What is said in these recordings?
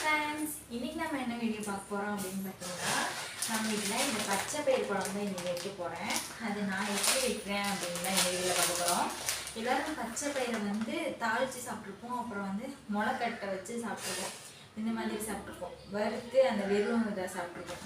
Friends இன்னைக்கு நம்ம என்ன வீடியோ பார்க்க போகிறோம் அப்படின்னு பார்த்தீங்கன்னா நம்ம வீட்டில் இந்த பச்சை பயிர் குழம்பு தான் இன்னைக்கு வைக்க போகிறேன் அது நான் எப்படி வைக்கிறேன் அப்படின்னு தான் இந்த வீடியோவில் பார்க்க போகிறோம் எல்லாரும் பச்சை பயிரை வந்து தாளித்து சாப்பிட்ருப்போம் அப்புறம் வந்து முளைக்கட்டை வச்சு சாப்பிட்ருப்போம் இந்த மாதிரி சாப்பிட்ருப்போம் வறுத்து அந்த வெறும் இதை சாப்பிட்ருப்போம்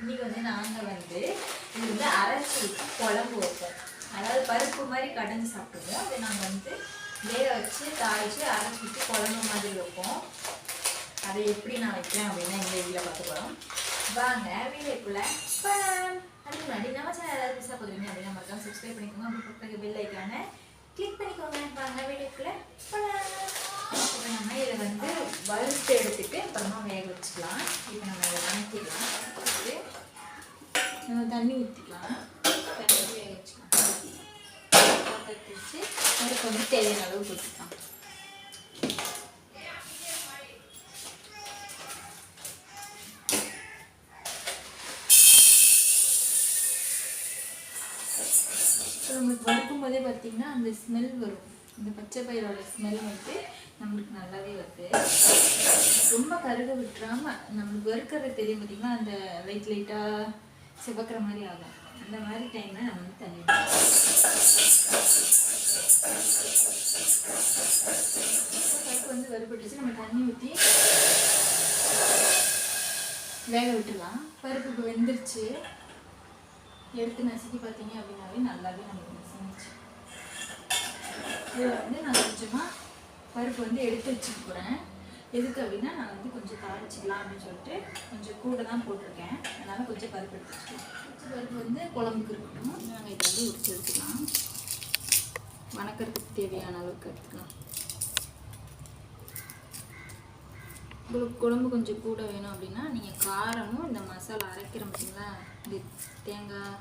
இன்னைக்கு வந்து நாங்கள் வந்து இது வந்து அரைச்சி ஊத்தி குழம்பு வைப்போம். அதாவது பருப்பு மாதிரி கடைஞ்சி சாப்பிட்ருவோம் அதை நாங்கள் வந்து வேக வச்சு தாளித்து அரைச்சி விட்டு குழம்பு மாதிரி வைப்போம். அதை எப்படி நான் வைக்கிறேன் அப்படின்னா இந்த வீடியோவில் பார்த்து போகிறோம் வாங்க வீடியோக்குள்ள போகலாம் அதுக்கு முன்னாடி நம்ம சேனல் ஏதாவது புதுசாக பார்க்குறீங்க அப்படின்னா மறக்காம சப்ஸ்கிரைப் பண்ணிக்கோங்க. அப்படி பக்கத்துக்கு பெல் ஐக்கான கிளிக் பண்ணிக்கோங்க. வாங்க வீடியோக்குள்ள போகலாம் இப்போ நம்ம இதை வந்து வறுத்து எடுத்துட்டு அப்புறமா வேக வச்சுக்கலாம். இப்போ நம்ம இதை வணக்கிக்கலாம் நம்ம தண்ணி ஊற்றிக்கலாம் தண்ணி வேக வச்சுக்கலாம். வச்சு அதுக்கு வந்து தேவையான அளவு கொடுத்துக்கலாம் நம்மளுக்கு வறுக்கும் போதே பார்த்தீங்கன்னா அந்த ஸ்மெல் வரும். இந்த பச்சை பயிரோட ஸ்மெல் வந்து நம்மளுக்கு நல்லாவே வருது. ரொம்ப கருக விட்டுறாம நம்மளுக்கு வறுக்கிறது தெரியும் பார்த்தீங்கன்னா அந்த லைட் லைட்டாக சிவக்கிற மாதிரி ஆகும். அந்த மாதிரி டைமில் நம்ம வந்து தண்ணி பருப்பு வந்து வறுபட்டுச்சு நம்ம தண்ணி ஊற்றி வேக விட்டுலாம் பருப்புக்கு வெந்துருச்சு. எடுத்து நசுக்கி பார்த்தீங்க அப்படின்னாவே நல்லாவே நமக்கு நசுங்கிச்சு இதில் வந்து நான் கொஞ்சமாக பருப்பு வந்து எடுத்து வச்சுக்க போகிறேன் எதுக்கு அப்படின்னா நான் வந்து கொஞ்சம் தாளிச்சிக்கலாம் அப்படின்னு சொல்லிட்டு கொஞ்சம் கூட தான் போட்டிருக்கேன். அதனால் கொஞ்சம் பருப்பு எடுத்து வச்சுக்கலாம். பருப்பு வந்து குழம்புக்கு இருக்கட்டும் நாங்கள் இதை வந்து உரிச்சு எடுத்துக்கலாம். வணக்கறதுக்கு தேவையான அளவுக்கு எடுத்துக்கலாம். உங்களுக்கு குழம்பு கொஞ்சம் கூட வேணும் அப்படின்னா நீங்கள் காரமும் இந்த மசாலா அரைக்கிற பார்த்தீங்களா தேங்காய்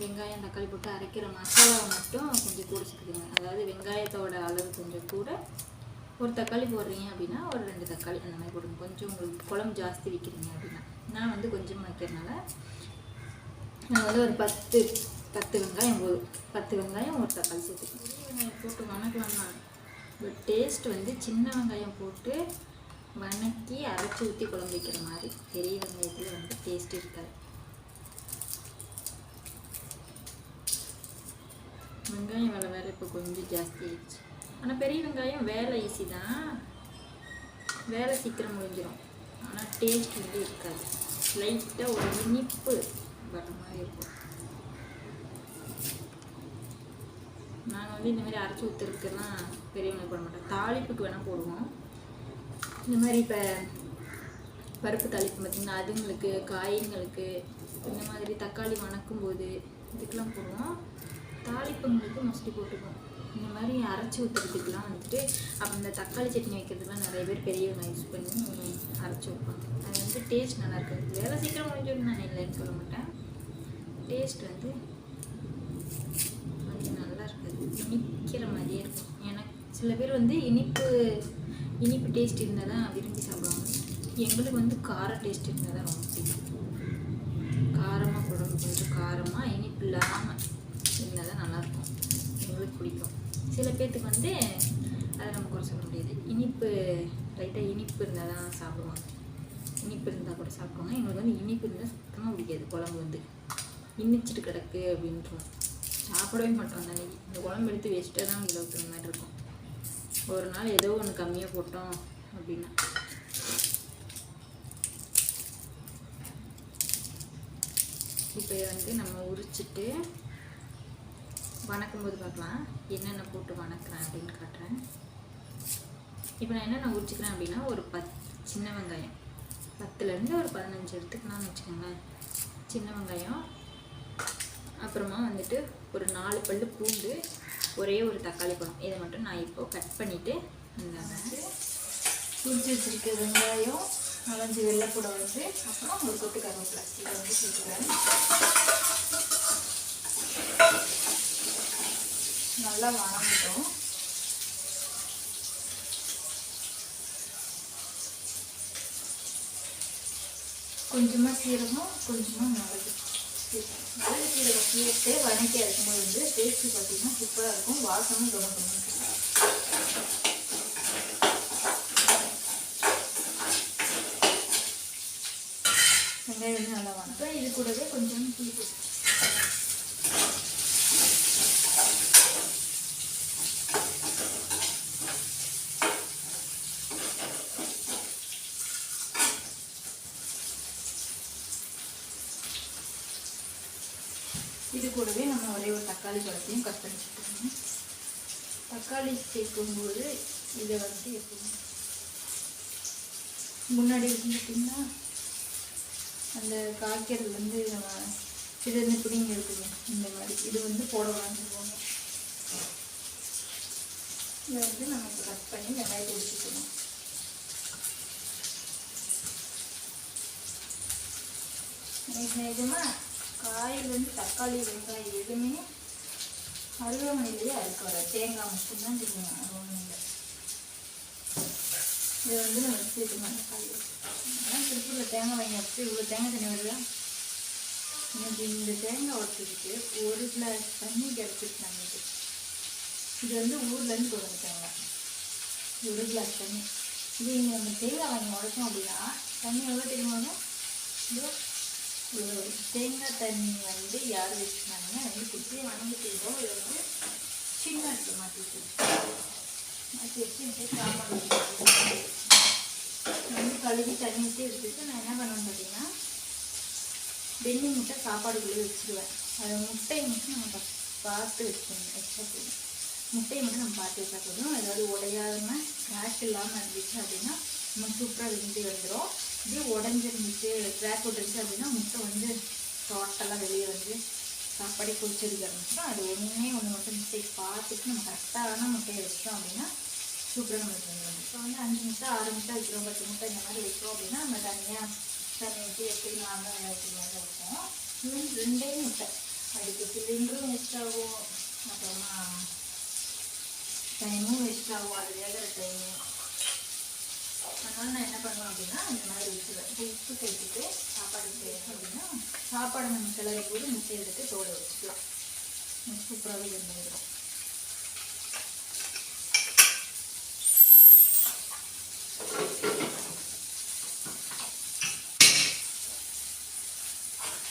வெங்காயம் தக்காளி போட்டு அரைக்கிற மசாலாவை மட்டும் கொஞ்சம் கூட சேர்த்துக்கோங்க. அதாவது வெங்காயத்தோட அளவு கொஞ்சம் கூட ஒரு தக்காளி போடுறீங்க அப்படின்னா ஒரு ரெண்டு தக்காளி அந்த மாதிரி போடுங்க. கொஞ்சம் உங்களுக்கு குழம்பு ஜாஸ்தி வைக்கிறீங்க அப்படின்னா. நான் வந்து கொஞ்சம் வைக்கிறனால நான் வந்து ஒரு பத்து பத்து வெங்காயம் போதும் பத்து வெங்காயம் ஒரு தக்காளி சேர்த்துக்கணும் பெரிய வெங்காயம் போட்டு வணக்கலாம்னா பட் டேஸ்ட் வந்து சின்ன வெங்காயம் போட்டு வணக்கி அரைச்சி ஊற்றி குழம்பு வைக்கிற மாதிரி. பெரிய வெங்காயத்தில் வந்து டேஸ்ட் இருக்காது. வெங்காயம் விலை வேறு இப்போ கொஞ்சம் ஜாஸ்தி ஆயிடுச்சு. ஆனால் பெரிய வெங்காயம் வேலை ஈஸி தான். வேலை சீக்கிரம் முடிஞ்சிடும் ஆனால் டேஸ்ட் வந்து இருக்காது. லைட்டாக ஒரு இனிப்பு வர மாதிரி இருக்கும். நாங்கள் வந்து இந்த மாதிரி அரைச்சி ஊற்றுறதுக்கெல்லாம் பெரியவங்க போட மாட்டோம் தாளிப்புக்கு வேணால் போடுவோம். இந்த மாதிரி இப்போ பருப்பு தாளிப்பு பார்த்திங்கன்னா அதுங்களுக்கு காய்ங்களுக்கு இந்த மாதிரி தக்காளி வணக்கும் போது இதுக்கெல்லாம் போடுவோம். தாளிப்பங்களுக்கு மஸ்ட்டு போட்டுக்கணும். இந்த மாதிரி அரைச்சி ஊற்றுறதுக்குலாம் வந்துட்டு அப்போ இந்த தக்காளி சட்னி வைக்கிறதுலாம் நிறைய பேர் பெரியவங்க யூஸ் பண்ணி அரைச்சி வைப்பாங்க. அது வந்து டேஸ்ட் நல்லா இருக்காது. வேலை சீக்கிரம் முடிஞ்சிடும் நான் இல்லைன்னு சொல்ல மாட்டேன். டேஸ்ட் வந்து கொஞ்சம் நல்லா இருக்காது. இனிக்கிற மாதிரியே இருக்கும். எனக்கு சில பேர் வந்து இனிப்பு இனிப்பு டேஸ்ட் இருந்தால் தான் விரும்பி சாப்பிடுவாங்க. எங்களுக்கு வந்து கார டேஸ்ட் இருந்தால் தான் ரொம்ப பிடிக்கும். காரமாக குழம்பு கொஞ்சம் காரமாக இனிப்பு இல்லாமல் இருந்தால் தான் நல்லாயிருக்கும் எங்களுக்கு பிடிக்கும். சில பேர்த்துக்கு வந்து அதை நம்ம குறை சொல்ல முடியாது. இனிப்பு லைட்டாக இனிப்பு இருந்தால் தான் சாப்பிடுவாங்க. இனிப்பு இருந்தால் கூட சாப்பிடுவாங்க. எங்களுக்கு வந்து இனிப்பு இருந்தால் சுத்தமாக பிடிக்காது. குழம்பு வந்து இனிச்சிட்டு கிடக்கு அப்படின்றோம் சாப்பிடவே மாட்டோம் அந்த அன்னைக்கு இந்த குழம்பு எடுத்து வேஸ்ட்டாக தான் இதில் ஊற்றுற மாதிரி இருக்கும். ஒரு நாள் ஏதோ ஒன்று கம்மியாக போட்டோம் அப்படின்னா. இப்போ வந்து நம்ம உரிச்சிட்டு வணக்கும் போது பார்க்கலாம். என்னென்ன போட்டு வணக்கிறேன் அப்படின்னு காட்டுறேன். இப்போ நான் என்னென்ன உரிச்சிக்கிறேன் அப்படின்னா ஒரு பத் சின்ன வெங்காயம். பத்துலேருந்து ஒரு பதினஞ்சு எடுத்துக்கலாம்னு வச்சுக்கோங்களேன். சின்ன வெங்காயம் அப்புறமா வந்துட்டு ஒரு நாலு பல்லு பூண்டு ஒரே ஒரு தக்காளி பழம். இதை மட்டும் நான் இப்போது கட் பண்ணிவிட்டு இந்த வந்து உரிச்சு வச்சுருக்க வெங்காயம் நலஞ்சு கூட வந்து அப்புறம் ஒரு கொட்டு கருவேப்பிலை. இதை வந்து சேர்த்துக்கிறேன். நல்லா வணங்கட்டும். கொஞ்சமாக சீரகம் கொஞ்சமாக மிளகு. மிளகு சீரகம் சேர்த்து வணக்கி இருக்கும்போது வந்து டேஸ்ட்டு பார்த்திங்கன்னா சூப்பராக இருக்கும். வாசமும் தொடங்கணும் வெங்காயம் வந்து நல்லா வணக்கம். இது கூடவே கொஞ்சம் தீ நம்ம ஒரே ஒரு தக்காளி பழத்தையும் கட் பண்ணி வச்சுக்கணும். தக்காளி சேர்க்கும்போது இதை வந்து எப்படி முன்னாடி வச்சுக்கிட்டிங்கன்னா அந்த காய்க்கிறது வந்து நம்ம இது வந்து பிடிங்க இருக்குது இந்த மாதிரி இது வந்து போட வாங்கிடுவோம் இதை வந்து நம்ம கட் பண்ணி வெங்காயத்தை வச்சுக்கணும் நிஜமா காயிலேருந்து தக்காளி வெங்காயம் எதுவுமே அருவமனையிலேயே அறுக்க வர தேங்காய் மட்டும்தான் தெரியும் அருவமனையில் இதை வந்து நம்ம சேர்த்துக்கணும் தக்காளி ஆனால் திருப்பூரில் தேங்காய் வாங்கி வச்சு இவ்வளோ தேங்காய் தண்ணி வருதா? எனக்கு இந்த தேங்காய் உடச்சிருக்கு ஒரு கிளாஸ் தண்ணி கிடச்சிருக்கு நம்மளுக்கு. இது வந்து ஊர்லேருந்து கொண்டு வந்து தேங்காய் ஒரு கிளாஸ் தண்ணி. இது இங்கே நம்ம தேங்காய் வாங்கி உடச்சோம் அப்படின்னா தண்ணி எவ்வளோ தெரியுமாங்க இதோ தேங்காய் தண்ணி வந்து யார் வச்சுருந்தாங்கன்னா வந்து குட்டியை வணங்கிட்டோம் இதை வந்து சின்ன இடத்துல மாற்றி மாற்றி வச்சு இந்த சாப்பாடு வந்து கழுவி தண்ணி ஊற்றி எடுத்துட்டு நான் என்ன பண்ணுவேன் பார்த்தீங்கன்னா வெள்ளி முட்டை சாப்பாடுக்குள்ளே வச்சுருவேன். அது முட்டையை மட்டும் நம்ம பார்த்து வச்சுக்கணும். எக்ஸ்ட்ரா போதும். முட்டையை மட்டும் நம்ம பார்த்து வச்சா போதும். ஏதாவது உடையாம கிராஷ் இல்லாமல் இருந்துச்சு அப்படின்னா நம்ம சூப்பராக வெந்து வந்துடும் இதே உடஞ்சிருந்துச்சு ட்ராக் விட்டுருச்சு அப்படின்னா முட்டை வந்து டோட்டலாக வெளியே வந்து சாப்பாடே குடிச்சதுக்கு ஆரம்பிச்சிடும் அது ஒன்றே ஒன்று மட்டும் மிஸ்டேக் பார்த்துட்டு நம்ம கரெக்டான முட்டையை வச்சிட்டோம் அப்படின்னா சூப்பராக நம்மளுக்கு வந்துடும் இப்போ வந்து அஞ்சு முட்டை ஆறு முட்டை வைக்கிறோம். பத்து முட்டை இந்த மாதிரி வைக்கிறோம் அப்படின்னா நம்ம தனியாக தண்ணி ஊற்றி எப்படி நார்மலாக வைக்கிற மாதிரி வைப்போம். இது ரெண்டே முட்டை. அதுக்கு சிலிண்டரும் வேஸ்ட் ஆகும். அப்புறமா டைமும் வேஸ்ட் ஆகும். அது வேகிற டைமும் அதனால் நான் என்ன பண்ணுவேன் அப்படின்னா இந்த மாதிரி வச்சுருவேன் இப்போ உப்பு சேர்த்துட்டு சாப்பாடு செய்யணும் அப்படின்னா சாப்பாடு நம்ம கிளறி போது முட்டை எடுத்து தோலை வச்சுக்கலாம். சூப்பராகவே இருந்துடும்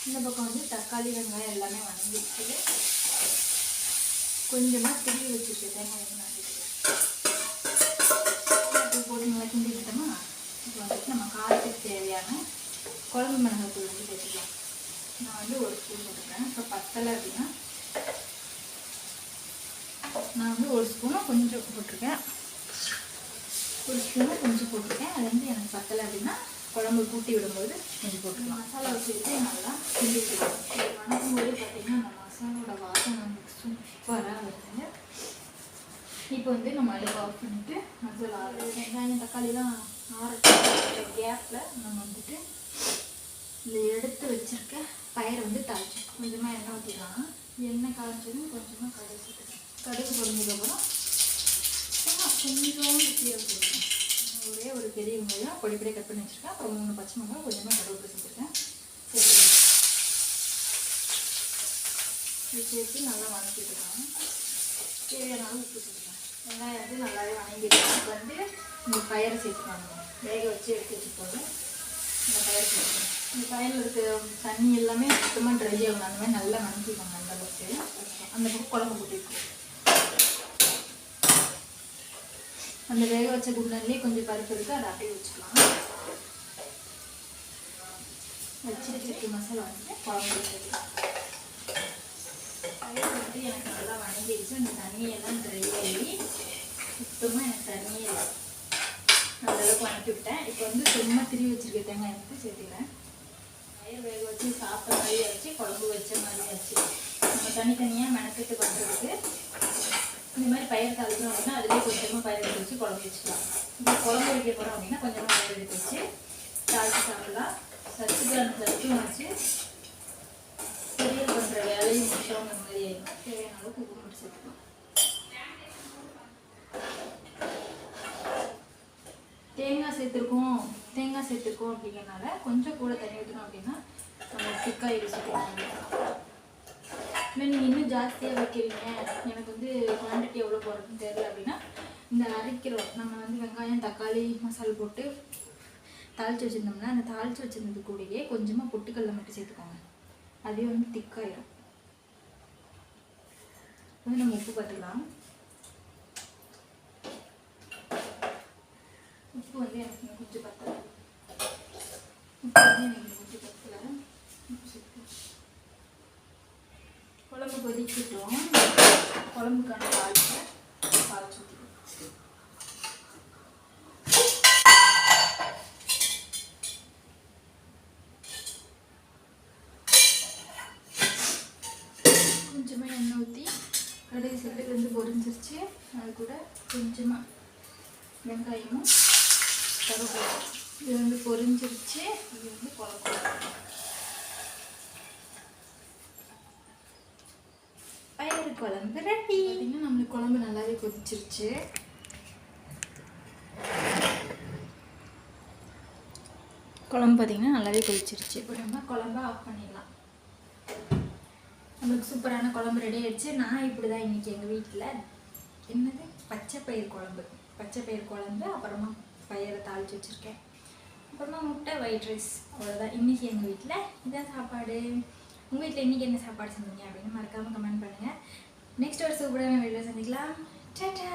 இந்த பக்கம் வந்து தக்காளி வெங்காயம் எல்லாமே வணங்கிடுச்சு கொஞ்சமாக திருவி வச்சுட்டு தேங்காய் வெங்காயம் போட்டு நல்லா விட்டோமா இப்போ வந்துட்டு நம்ம காரத்துக்கு தேவையான குழம்பு மிளகாத்தூள் வந்து சேர்த்துக்கலாம். நான் வந்து ஒரு ஸ்பூன் போட்டுக்கிறேன். இப்போ பத்தலை அப்படின்னா நான் வந்து ஒரு ஸ்பூனும் கொஞ்சம் போட்டிருக்கேன். ஒரு ஸ்பூனாக கொஞ்சம் போட்டிருக்கேன். அது வந்து எனக்கு பத்தலை அப்படின்னா குழம்பு கூட்டி விடும்போது கொஞ்சம் போட்டுக்கலாம். மசாலா சேர்த்து நல்லா கிண்டி விட்டுக்கலாம் இது வணக்கும் போது பார்த்தீங்கன்னா அந்த மசாலோட வாசனை நமக்கு சூப்பராக வருது இப்போ வந்து நம்ம அடுப்பு ஆஃப் பண்ணிட்டு மசாலா வெங்காயம் தக்காளிலாம் ஆற கேப்பில் நம்ம வந்துட்டு இந்த எடுத்து வச்சிருக்க பயிரை வந்து தாய்ச்சி கொஞ்சமாக எண்ணெய் ஊற்றிக்கலாம் எண்ணெய் காய்ச்சதும் கொஞ்சமாக கடுகு கடுகு பொரிஞ்சதுக்கப்புறம் சும்மா கொஞ்சோண்டு சீரகம் ஒரே ஒரு பெரிய வெங்காயம் பொடி பொடி கட் பண்ணி வச்சுருக்கேன். அப்புறம் மூணு பச்சை மிளகாய் கொஞ்சமாக கடுகு சேர்த்துருக்கேன் சரி இது சேர்த்து நல்லா வதக்கிட்டுக்கலாம் தேவையான அளவு உப்பு சேர்த்துக்கலாம். வெங்காயம் வந்து நல்லாவே வணங்கிட்டு வந்து இந்த பயிரை சேர்த்துக்கணும் வேக வச்சு எடுத்து வச்சுக்கோங்க. இந்த பயிர் சேர்த்துக்கணும் இந்த பயிரில் இருக்க தண்ணி எல்லாமே சுத்தமாக ட்ரை ஆகணும். அந்த மாதிரி நல்லா வணங்கிக்கோங்க அந்த அளவுக்கு. அந்த பக்கம் குழம்பு போட்டுருக்கோம் அந்த வேக வச்ச குண்டன்லேயே கொஞ்சம் பருப்பு இருக்குது அதை அப்படியே வச்சுக்கலாம். வச்சுட்டு சிக்கி மசாலா வந்து குழம்பு வச்சுக்கலாம். பயிர் வந்து எனக்கு நல்லா வணங்கிடுச்சு அந்த தண்ணியெல்லாம் ட்ரை ஆகி சுத்தமாக எனக்கு தண்ணியே இல்லை வணக்கி விட்டேன் இப்போ வந்து சும்மா திரி வச்சிருக்க தேங்காய் எடுத்து சேர்த்துக்கிறேன் பயிர் வேக வச்சு சாப்பிட்ட மாதிரி ஆச்சு குழம்பு வச்ச மாதிரி ஆச்சு நம்ம தனித்தனியாக மெனக்கெட்டு பண்ணுறதுக்கு இந்த மாதிரி பயிர் தாளிக்கிறோம் அப்படின்னா அதுலேயே கொஞ்சமாக பயிர் எடுத்து வச்சு குழம்பு வச்சுக்கலாம். இப்போ குழம்பு வைக்க போகிறோம் அப்படின்னா கொஞ்சமாக பயிர் எடுத்து வச்சு தாளித்து சாப்பிடலாம். சத்துக்கான சத்தும் வச்சு வேலையும் அந்த மாதிரி தேவையான அளவுக்கு உப்பு மட்டும் சேர்த்துக்கலாம் தேங்காய் சேர்த்துருக்கோம் தேங்காய் சேர்த்துருக்கோம் அப்படிங்கிறனால கொஞ்சம் கூட தண்ணி ஊற்றணும் அப்படின்னா நம்ம திக்காக யூஸ் இல்லை நீங்கள் இன்னும் ஜாஸ்தியாக வைக்கிறீங்க. எனக்கு வந்து குவான்டிட்டி எவ்வளோ போடுறதுன்னு தெரியல அப்படின்னா இந்த அரைக்கிறோம் நம்ம வந்து வெங்காயம் தக்காளி மசாலா போட்டு தாளித்து வச்சுருந்தோம்னா அந்த தாளித்து வச்சுருந்தது கூடயே கொஞ்சமாக பொட்டுக்கடலை மட்டும் சேர்த்துக்கோங்க. அதே வந்து திக்காயிடும் வந்து நம்ம உப்பு பார்த்துக்கலாம். உப்பு வந்து எனக்கு கொஞ்சம் பத்தல. உப்பு வந்து எனக்கு கொஞ்சம் பத்தல. குழம்பு கொதிக்கிட்டோம். குழம்புக்கான பால்ஸை பால் ஊற்றிக்கலாம் கொஞ்சமாக எண்ணெய் ஊற்றி கடுகு செட்டு வந்து பொரிஞ்சிருச்சு அது கூட கொஞ்சமாக வெங்காயமும் கருவேப்பிலை இது வந்து பொரிஞ்சிருச்சு. இது வந்து குழம்பு. பயிறு குழம்பு ரெடி. பார்த்தீங்கன்னா நம்மளுக்கு குழம்பு நல்லாவே கொதிச்சிருச்சு. குழம்பு பார்த்தீங்கன்னா நல்லாவே கொதிச்சிருச்சு. இப்போ நம்ம குழம்ப ஆஃப் பண்ணிடலாம். நம்மளுக்கு சூப்பரான குழம்பு ரெடி ஆயிடுச்சு. நான் இப்படி தான் இன்றைக்கி எங்கள் வீட்டில் என்னது? பச்சை பயிர் குழம்பு. பச்சை பயிர் குழம்பு அப்புறமா பயிரை தாளித்து வச்சுருக்கேன். அப்புறமா முட்டை ஒயிட் ரைஸ் அவ்வளோதான் இன்றைக்கி எங்கள் வீட்டில் இதான் சாப்பாடு. உங்கள் வீட்டில் இன்றைக்கி என்ன சாப்பாடு செஞ்சீங்க அப்படின்னு மறக்காமல் கமெண்ட் பண்ணுங்கள் நெக்ஸ்ட் ஒரு சூப்பரான வீடியோ சந்திக்கலாம். டாட்டா